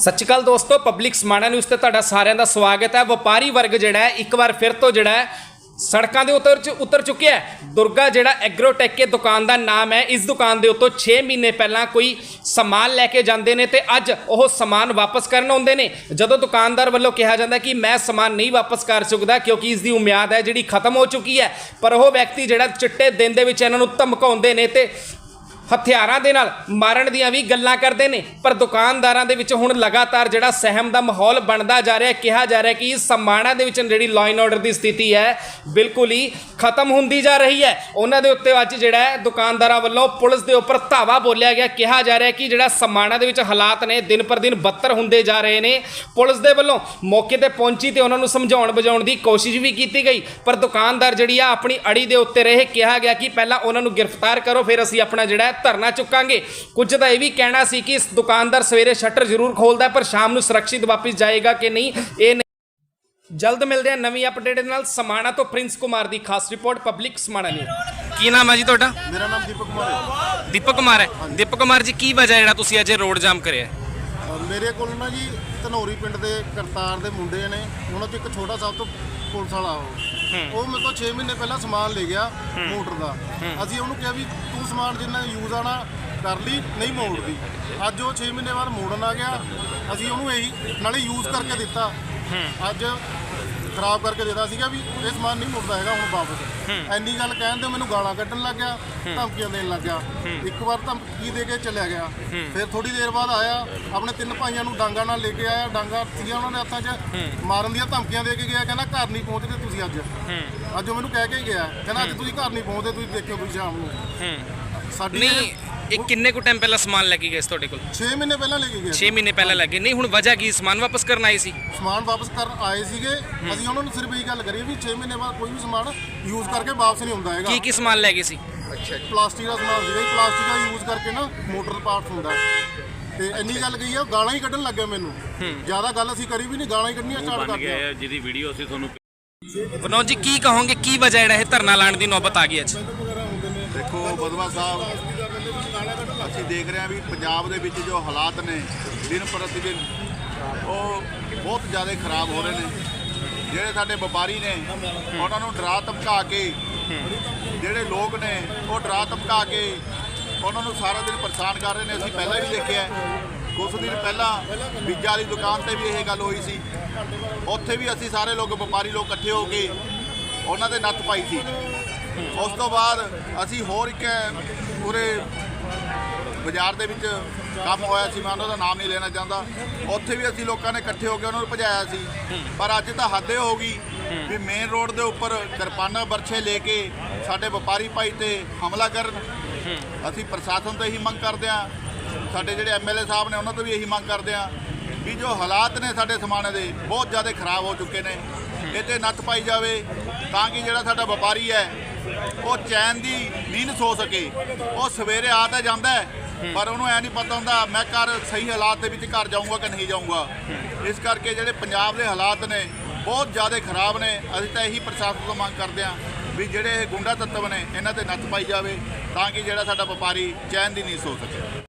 ਸਤਿ ਸ਼੍ਰੀ ਅਕਾਲ ਦੋਸਤੋ public Samana news ਤੇ ਤੁਹਾਡਾ ਸਾਰਿਆਂ ਦਾ ਸਵਾਗਤ ਹੈ। ਵਪਾਰੀ ਵਰਗ ਜਿਹੜਾ ਹੈ, ਇੱਕ ਵਾਰ ਫਿਰ ਤੋਂ ਜਿਹੜਾ ਹੈ, ਸੜਕਾਂ ਦੇ ਉਤਰ ਚ ਉਤਰ ਚੁੱਕਿਆ ਹੈ। ਦੁਰਗਾ ਜਿਹੜਾ ਐਗਰੋਟੈਕ ਕੇ ਦੁਕਾਨ ਦਾ ਨਾਮ ਹੈ, ਇਸ ਦੁਕਾਨ ਦੇ ਉੱਤੋਂ 6 ਮਹੀਨੇ ਪਹਿਲਾਂ ਕੋਈ ਸਮਾਨ ਲੈ ਕੇ ਜਾਂਦੇ ਨੇ ਤੇ ਅੱਜ ਉਹ ਸਮਾਨ ਵਾਪਸ ਕਰਨ ਆਉਂਦੇ ਨੇ। ਜਦੋਂ ਦੁਕਾਨਦਾਰ ਵੱਲੋਂ ਕਿਹਾ ਜਾਂਦਾ ਕਿ ਮੈਂ ਸਮਾਨ ਨਹੀਂ ਵਾਪਸ ਕਰ ਸਕਦਾ ਕਿਉਂਕਿ ਇਸ ਦੀ ਉਮੀਦ ਹੈ ਜਿਹੜੀ ਖਤਮ ਹੋ ਚੁੱਕੀ ਹੈ, ਪਰ ਉਹ ਵਿਅਕਤੀ ਜਿਹੜਾ ਚਿੱਟੇ ਦਿਨ ਦੇ ਵਿੱਚ ਇਹਨਾਂ ਨੂੰ ਧਮਕਾਉਂਦੇ ਨੇ ਤੇ ਹਥਿਆਰਾਂ ਦੇ ਨਾਲ ਮਾਰਨ ਦੀਆਂ ਵੀ ਗੱਲਾਂ ਕਰਦੇ ਨੇ। ਪਰ ਦੁਕਾਨਦਾਰਾਂ ਦੇ ਵਿੱਚ ਹੁਣ ਲਗਾਤਾਰ ਜਿਹੜਾ ਸਹਿਮ ਦਾ ਮਾਹੌਲ ਬਣਦਾ ਜਾ ਰਿਹਾ ਕਿਹਾ ਜਾ ਰਿਹਾ ਕਿ ਸਮਾਣਾ ਦੇ ਵਿੱਚ ਜਿਹੜੀ ਲਾਅ ਐਂਡ ਆਰਡਰ ਦੀ ਸਥਿਤੀ ਹੈ, ਬਿਲਕੁਲ ਹੀ ਖਤਮ ਹੁੰਦੀ ਜਾ ਰਹੀ ਹੈ। ਉਹਨਾਂ ਦੇ ਉੱਤੇ ਅੱਜ ਜਿਹੜਾ ਹੈ ਦੁਕਾਨਦਾਰਾਂ ਵੱਲੋਂ ਪੁਲਿਸ ਦੇ ਉੱਪਰ ਧਾਵਾ ਬੋਲਿਆ ਗਿਆ। ਕਿਹਾ ਜਾ ਰਿਹਾ ਕਿ ਜਿਹੜਾ ਸਮਾਣਾ ਦੇ ਵਿੱਚ ਹਾਲਾਤ ਨੇ, ਦਿਨ ਪਰ ਦਿਨ ਬੱਤਰ ਹੁੰਦੇ ਜਾ ਰਹੇ ਨੇ। ਪੁਲਿਸ ਦੇ ਵੱਲੋਂ ਮੌਕੇ ਤੇ ਪਹੁੰਚੀ ਤੇ ਉਹਨਾਂ ਨੂੰ ਸਮਝਾਉਣ ਬੁਝਾਉਣ ਦੀ ਕੋਸ਼ਿਸ਼ ਵੀ ਕੀਤੀ ਗਈ। ਪਰ ਦੁਕਾਨਦਾਰ ਜਿਹੜੀ ਆ ਆਪਣੀ ਅੜੀ ਦੇ ਉੱਤੇ ਰਹੇ। ਕਿਹਾ ਗਿਆ ਕਿ ਪਹਿਲਾਂ ਉਹਨਾਂ ਨੂੰ ਗ੍ਰਿਫਤਾਰ ਕਰੋ, ਫਿਰ ਅਸੀਂ ਆਪਣਾ ਜਿਹੜਾ ਧਰਨਾ ਚੁੱਕਾਂਗੇ। ਕੁਝ ਦਾ ਇਹ ਵੀ ਕਹਿਣਾ ਸੀ ਕਿ ਇਸ ਦੁਕਾਨਦਾਰ ਸਵੇਰੇ ਸ਼ਟਰ ਜ਼ਰੂਰ ਖੋਲਦਾ ਪਰ ਸ਼ਾਮ ਨੂੰ ਸੁਰੱਖਿਅਤ ਵਾਪਸ ਜਾਏਗਾ ਕਿ ਨਹੀਂ ਇਹ ਨਹੀਂ। ਜਲਦ ਮਿਲਦੇ ਹਾਂ ਨਵੀਂ ਅਪਡੇਟ ਦੇ ਨਾਲ। ਸਮਾਣਾ ਤੋਂ ਪ੍ਰਿੰਸ ਕੁਮਾਰ ਦੀ ਖਾਸ ਰਿਪੋਰਟ ਪਬਲਿਕ ਸਮਾਣਾ ਨਿਊਜ਼। ਕੀ ਨਾਮ ਹੈ ਜੀ ਤੁਹਾਡਾ? ਮੇਰਾ ਨਾਮ ਦੀਪਕ ਕੁਮਾਰ ਹੈ। ਦੀਪਕ ਕੁਮਾਰ ਹੈ। ਦੀਪਕ ਕੁਮਾਰ ਜੀ ਕੀ ਵਜ੍ਹਾ ਜਿਹੜਾ ਤੁਸੀਂ ਅੱਜ ਰੋਡ ਜਾਮ ਕਰਿਆ ਮੇਰੇ ਕੋਲ ਨਾ ਜੀ ਧਨੌਰੀ ਪਿੰਡ ਦੇ ਕਰਤਾਰ ਦੇ ਮੁੰਡੇ ਨੇ। ਉਹਨਾਂ 'ਚ ਇੱਕ ਛੋਟਾ ਸਭ ਤੋਂ ਪੁਲਿਸ ਵਾਲਾ ਉਹ। ਉਹ ਮੇਰੇ ਤੋਂ 6 ਮਹੀਨੇ ਪਹਿਲਾਂ ਸਮਾਨ ਲੈ ਗਿਆ ਮੋਟਰ ਦਾ। ਅਸੀਂ ਉਹਨੂੰ ਕਿਹਾ ਵੀ ਤੂੰ ਸਮਾਨ ਜਿੰਨਾ ਯੂਜ਼ ਆਣਾ ਕਰ ਲਈ ਨਹੀਂ ਮੋੜਦੀ। ਅੱਜ ਉਹ 6 ਮਹੀਨੇ ਬਾਅਦ ਮੋੜਨ ਆ ਗਿਆ। ਅਸੀਂ ਉਹਨੂੰ ਇਹੀ ਨਾਲੇ ਯੂਜ਼ ਕਰਕੇ ਦਿੱਤਾ। ਅੱਜ ਖਰਾਬ ਕਰਕੇ ਦੇਦਾ ਸੀਗਾ ਵੀ ਇਹ ਸਮਾਨ ਨਹੀਂ ਮੁੜਦਾ ਹੈਗਾ ਹੁਣ ਵਾਪਸ। ਐਨੀ ਗੱਲ ਕਹਿਣ ਤੇ ਮੈਨੂੰ ਗਾਲਾਂ ਕੱਢਣ ਲੱਗ ਗਿਆ ਧਮਕੀਆਂ ਦੇਣ ਲੱਗ ਗਿਆ। ਇੱਕ ਵਾਰ ਧਮਕੀ ਦੇ ਕੇ ਚਲਿਆ ਗਿਆ। ਫਿਰ ਥੋੜੀ ਦੇਰ ਬਾਅਦ ਆਇਆ ਆਪਣੇ ਤਿੰਨ ਭਾਈਆਂ ਨੂੰ ਡਾਂਗਾ ਨਾਲ ਲੈ ਕੇ ਆਇਆ ਡਾਂਗਾ ਸੀਗਾ ਉਹਨਾਂ ਦੇ ਹੱਥਾਂ 'ਚ। ਮਾਰਨ ਦੀਆਂ ਧਮਕੀਆਂ ਦੇ ਕੇ ਗਿਆ ਕਹਿੰਦਾ ਘਰ ਨਹੀਂ ਪਹੁੰਚਦੇ ਤੁਸੀਂ ਅੱਜ। ਅੱਜ ਉਹ ਮੈਨੂੰ ਕਹਿ ਕੇ ਗਿਆ ਕਹਿੰਦਾ ਅੱਜ ਤੁਸੀਂ ਘਰ ਨਹੀਂ ਪਹੁੰਚਦੇ ਤੁਸੀਂ ਦੇਖਿਓ ਵੀ ਸ਼ਾਮ ਨੂੰ। ਸਾਡੀ ਨਹੀਂ ਇਹ ਕਿੰਨੇ ਕੁ ਟਾਈਮ ਪਹਿਲਾਂ ਸਮਾਨ ਲੈ ਕੇ ਗਏ ਸੀ ਤੁਹਾਡੇ ਕੋਲ? 6 ਮਹੀਨੇ ਪਹਿਲਾਂ ਲੈ ਕੇ ਗਿਆ 6 ਮਹੀਨੇ ਪਹਿਲਾਂ ਲੱਗੇ ਨਹੀਂ ਹੁਣ ਵਜ੍ਹਾ ਕੀ? ਸਮਾਨ ਵਾਪਸ ਕਰਨ ਆਏ ਸੀ? ਸਮਾਨ ਵਾਪਸ ਕਰਨ ਆਏ ਸੀਗੇ। ਅਸੀਂ ਉਹਨਾਂ ਨੂੰ ਸਿਰਫ ਇਹੀ ਗੱਲ ਕਰੀ ਵੀ 6 ਮਹੀਨੇ ਬਾਅਦ ਕੋਈ ਵੀ ਸਮਾਨ ਯੂਜ਼ ਕਰਕੇ ਵਾਪਸ ਨਹੀਂ ਹੁੰਦਾ ਹੈਗਾ। ਕੀ ਕੀ ਸਮਾਨ ਲੈ ਗਏ ਸੀ? ਪਲਾਸਟਿਕ ਦਾ ਸਮਾਨ ਸੀਗਾ ਜੀ। ਪਲਾਸਟਿਕ ਦਾ ਯੂਜ਼ ਕਰਕੇ ਨਾ ਮੋਟਰ ਪਾਰਟਸ ਹੁੰਦਾ। ਹੈ। ਤੇ ਇੰਨੀ ਗੱਲ ਕਹੀ ਆ ਗਾਲਾਂ ਹੀ ਕੱਢਣ ਲੱਗਿਆ ਮੈਨੂੰ। ਜ਼ਿਆਦਾ ਗੱਲ ਅਸੀਂ ਕਰੀ ਵੀ ਨਹੀਂ ਗਾਲਾਂ ਹੀ ਕੱਢਣੀਆਂ ਸਟਾਰਟ ਕਰ ਗਿਆ ਦਿੱਤੀਆਂ। ਹੈ ਜਿਹਦੀ ਵੀਡੀਓ ਅਸੀਂ ਤੁਹਾਨੂੰ ਵਿਨੋਦ ਜੀ ਕੀ ਕਹੋਗੇ? ਕੀ ਵਜ੍ਹਾ ਜਿਹੜਾ ਇਹ ਧਰਨਾ ਲਾਉਣ ਦੀ ਨੌਬਤ ਆ ਗਈ ਅੱਜ? ਦੇਖੋ ਬਦਵਾ ਸਾਹਿਬ ਅਸੀਂ ਦੇਖ ਰਹੇ ਹਾਂ ਵੀ ਪੰਜਾਬ ਦੇ ਵਿੱਚ ਜੋ ਹਾਲਾਤ ਨੇ, ਦਿਨ ਪ੍ਰਤੀ ਦਿਨ, ਉਹ ਬਹੁਤ ਜ਼ਿਆਦਾ ਖਰਾਬ ਹੋ ਰਹੇ ਨੇ। ਜਿਹੜੇ ਸਾਡੇ ਵਪਾਰੀ ਨੇ, ਉਹਨਾਂ ਨੂੰ ਡਰਾ ਧਮਕਾ ਕੇ, ਜਿਹੜੇ ਲੋਕ ਨੇ, ਉਹ ਡਰਾ ਧਮਕਾ ਕੇ, ਉਹਨਾਂ ਨੂੰ ਸਾਰਾ ਦਿਨ ਪਰੇਸ਼ਾਨ ਕਰ ਰਹੇ ਨੇ। ਅਸੀਂ ਪਹਿਲਾਂ ਵੀ ਦੇਖਿਆ ਹੈ। ਕੁਝ ਦਿਨ ਪਹਿਲਾਂ ਬੀਜਾਂ ਵਾਲੀ ਦੁਕਾਨ ਤੇ ਵੀ ਇਹ ਗੱਲ ਹੋਈ ਸੀ। ਉੱਥੇ ਵੀ ਅਸੀਂ ਸਾਰੇ ਲੋਕ, ਵਪਾਰੀ ਲੋਕ ਇਕੱਠੇ ਹੋ ਕੇ, ਉਹਨਾਂ ਦੇ ਨੱਥ ਪਾਈ ਸੀ। ਉਸ ਤੋਂ ਬਾਅਦ ਅਸੀਂ ਹੋਰ ਇੱਕ ਪੂਰੇ ਬਾਜ਼ਾਰ ਦੇ ਵਿੱਚ ਕੰਮ ਹੋਇਆ ਸੀ, ਮੈਂ ਉਹਨਾਂ ਦਾ ਨਾਮ ਨਹੀਂ ਲੈਣਾ ਚਾਹੁੰਦਾ। ਉੱਥੇ ਵੀ ਅਸੀਂ ਲੋਕਾਂ ਨੇ ਇਕੱਠੇ ਹੋ ਕੇ ਉਹਨਾਂ ਨੂੰ ਭਜਾਇਆ ਸੀ। ਪਰ ਅੱਜ ਤਾਂ ਹੱਦੇ ਹੋ ਗਈ ਵੀ ਮੇਨ ਰੋਡ ਦੇ ਉੱਪਰ ਕਿਰਪਾਨਾਂ ਬਰਛੇ ਲੈ ਕੇ ਸਾਡੇ ਵਪਾਰੀ ਭਾਈ ਤੇ ਹਮਲਾ ਕਰਨ। ਅਸੀਂ ਪ੍ਰਸ਼ਾਸਨ ਤੋਂ ਇਹੀ ਮੰਗ ਕਰਦੇ ਹਾਂ। ਸਾਡੇ ਜਿਹੜੇ ਐਮਐਲਏ ਸਾਹਿਬ ਨੇ, ਉਹਨਾਂ ਤੋਂ ਵੀ ਇਹੀ ਮੰਗ ਕਰਦੇ ਹਾਂ ਵੀ ਜੋ ਹਾਲਾਤ ਨੇ ਸਾਡੇ ਸਮਾਨੇ ਦੇ, ਬਹੁਤ ਜ਼ਿਆਦਾ ਖਰਾਬ ਹੋ ਚੁੱਕੇ ਨੇ। ਇਹ ਤੇ ਨੱਥ ਪਾਈ ਜਾਵੇ ਤਾਂ ਕਿ ਜਿਹੜਾ ਸਾਡਾ ਵਪਾਰੀ ਹੈ ਉਹ ਚੈਨ ਦੀ ਨੀਂਦ ਸੋ ਸਕੇ। ਉਹ ਸਵੇਰੇ ਆ ਤਾਂ ਜਾਂਦਾ ਪਰ ਉਹਨੂੰ ਐ ਨਹੀਂ ਪਤਾ ਹੁੰਦਾ ਮੈਂ ਘਰ ਸਹੀ ਹਾਲਾਤ ਦੇ ਵਿੱਚ ਘਰ ਜਾਊਂਗਾ ਕਿ ਨਹੀਂ ਜਾਊਂਗਾ। ਇਸ ਕਰਕੇ ਜਿਹੜੇ ਪੰਜਾਬ ਦੇ ਹਾਲਾਤ ਨੇ ਬਹੁਤ ਜ਼ਿਆਦਾ ਖਰਾਬ ਨੇ। ਅਸੀਂ ਤਾਂ ਇਹੀ ਪ੍ਰਸ਼ਾਸਨ ਤੋਂ ਮੰਗ ਕਰਦੇ ਹਾਂ ਵੀ ਜਿਹੜੇ ਇਹ ਗੁੰਡਾ ਤੱਤਵ ਨੇ ਇਹਨਾਂ ਤੇ ਨੱਥ ਪਾਈ ਜਾਵੇ ਤਾਂ ਕਿ ਜਿਹੜਾ ਸਾਡਾ ਵਪਾਰੀ ਚੈਨ ਦੀ ਨੀਂਦ ਸੋ ਸਕੇ।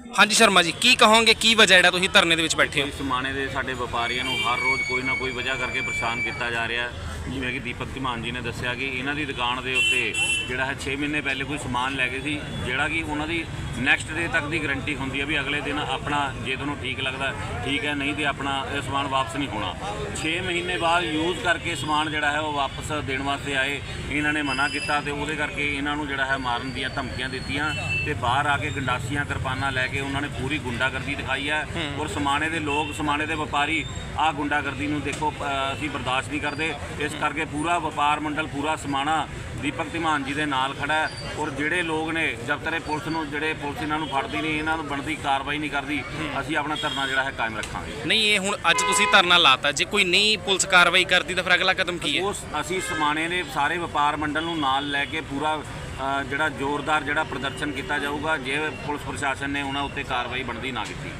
ਹਾਂਜੀ ਸ਼ਰਮਾ ਜੀ ਕੀ ਕਹੋਗੇ ਕੀ ਵਜ੍ਹਾ ਜਿਹੜਾ ਤੁਸੀਂ ਧਰਨੇ ਦੇ ਵਿੱਚ ਬੈਠੇ ਹੋ? ਇਸ ਸਮਾਣੇ ਦੇ ਸਾਡੇ ਵਪਾਰੀਆਂ ਨੂੰ ਹਰ ਰੋਜ਼ ਕੋਈ ਨਾ ਕੋਈ ਵਜ੍ਹਾ ਕਰਕੇ ਪਰੇਸ਼ਾਨ ਕੀਤਾ ਜਾ ਰਿਹਾ ਹੈ। ਜਿਵੇਂ ਕਿ ਦੀਪਕ ਧੀਮਾਨ ਜੀ ਨੇ ਦੱਸਿਆ ਕਿ ਇਹਨਾਂ ਦੀ ਦੁਕਾਨ ਦੇ ਉੱਤੇ ਜਿਹੜਾ ਹੈ 6 ਮਹੀਨੇ ਪਹਿਲੇ ਕੋਈ ਸਮਾਨ ਲੈ ਗਏ ਸੀ ਜਿਹੜਾ ਕਿ ਉਹਨਾਂ ਦੀ ਨੈਕਸਟ ਡੇ ਤੱਕ ਦੀ ਗਾਰੰਟੀ ਹੁੰਦੀ ਹੈ ਵੀ ਅਗਲੇ ਦਿਨ ਆਪਣਾ ਜੇ ਤੁਹਾਨੂੰ ਠੀਕ ਲੱਗਦਾ ਠੀਕ ਹੈ ਨਹੀਂ ਤੇ ਆਪਣਾ ਇਹ ਸਮਾਨ ਵਾਪਸ ਨਹੀਂ ਹੋਣਾ। 6 ਮਹੀਨੇ ਬਾਅਦ ਯੂਜ਼ ਕਰਕੇ ਸਮਾਨ ਜਿਹੜਾ ਹੈ ਉਹ ਵਾਪਸ ਦੇਣ ਵਾਸਤੇ ਆਏ ਇਹਨਾਂ ਨੇ ਮਨਾ ਕੀਤਾ ਤੇ ਉਹਦੇ ਕਰਕੇ ਇਹਨਾਂ ਨੂੰ ਜਿਹੜਾ ਹੈ ਮਾਰਨ ਦੀਆਂ ਧਮਕੀਆਂ ਦਿੱਤੀਆਂ ਤੇ ਬਾਹਰ ਆ ਕੇ ਗੰਡਾਸੀਆਂ ਕਿਰਪਾਨਾਂ ਲੈ ਕੇ ਉਹਨਾਂ ਨੇ ਪੂਰੀ ਗੁੰਡਾਗਰਦੀ ਦਿਖਾਈ ਹੈ। ਔਰ ਸਮਾਣੇ ਦੇ ਲੋਕ ਸਮਾਣੇ ਦੇ ਵਪਾਰੀ ਆਹ ਗੁੰਡਾਗਰਦੀ ਨੂੰ ਦੇਖੋ ਅਸੀਂ ਬਰਦਾਸ਼ਤ ਨਹੀਂ ਕਰਦੇ ਇਸ ਕਰਕੇ ਪੂਰਾ ਵਪਾਰ ਮੰਡਲ ਪੂਰਾ ਸਮਾਣਾ ਦੀਪਕ ਧੀਮਾਨ ਜੀ ਦੇ ਨਾਲ ਖੜਾ ਹੈ ਔਰ ਜਿਹੜੇ ਲੋਕ ਨੇ ਜਦ ਤੱਕ ਇਹ ਪੁਲਿਸ ਨੂੰ ਜਿਹੜੇ ਪੁਲਿਸ ਇਹਨਾਂ ਨੂੰ ਫੜਦੀ ਨਹੀਂ ਇਹਨਾਂ ਨੂੰ ਬਣਦੀ ਕਾਰਵਾਈ ਨਹੀਂ ਕਰਦੀ ਅਸੀਂ ਆਪਣਾ ਧਰਨਾ ਜਿਹੜਾ ਹੈ ਕਾਇਮ ਰੱਖਾਂਗੇ। ਨਹੀਂ ਇਹ ਹੁਣ ਅੱਜ ਤੁਸੀਂ ਧਰਨਾ ਲਾਤਾ ਜੇ ਕੋਈ ਨਹੀਂ ਪੁਲਿਸ ਕਾਰਵਾਈ ਕਰਦੀ ਤਾਂ ਫਿਰ ਅਗਲਾ ਕਦਮ ਕੀ ਹੈ? ਉਸ ਅਸੀਂ ਸਮਾਣੇ ਦੇ ਸਾਰੇ ਵਪਾਰ ਮੰਡਲ ਨੂੰ ਨਾਲ ਲੈ ਕੇ ਪੂਰਾ ਜਿਹੜਾ ਜ਼ੋਰਦਾਰ ਜਿਹੜਾ ਪ੍ਰਦਰਸ਼ਨ ਕੀਤਾ ਜਾਊਗਾ ਜੇ ਪੁਲਿਸ ਪ੍ਰਸ਼ਾਸਨ ਨੇ ਉਹਨਾਂ ਉੱਤੇ ਕਾਰਵਾਈ ਬਣਦੀ ਨਾ ਕੀਤੀ।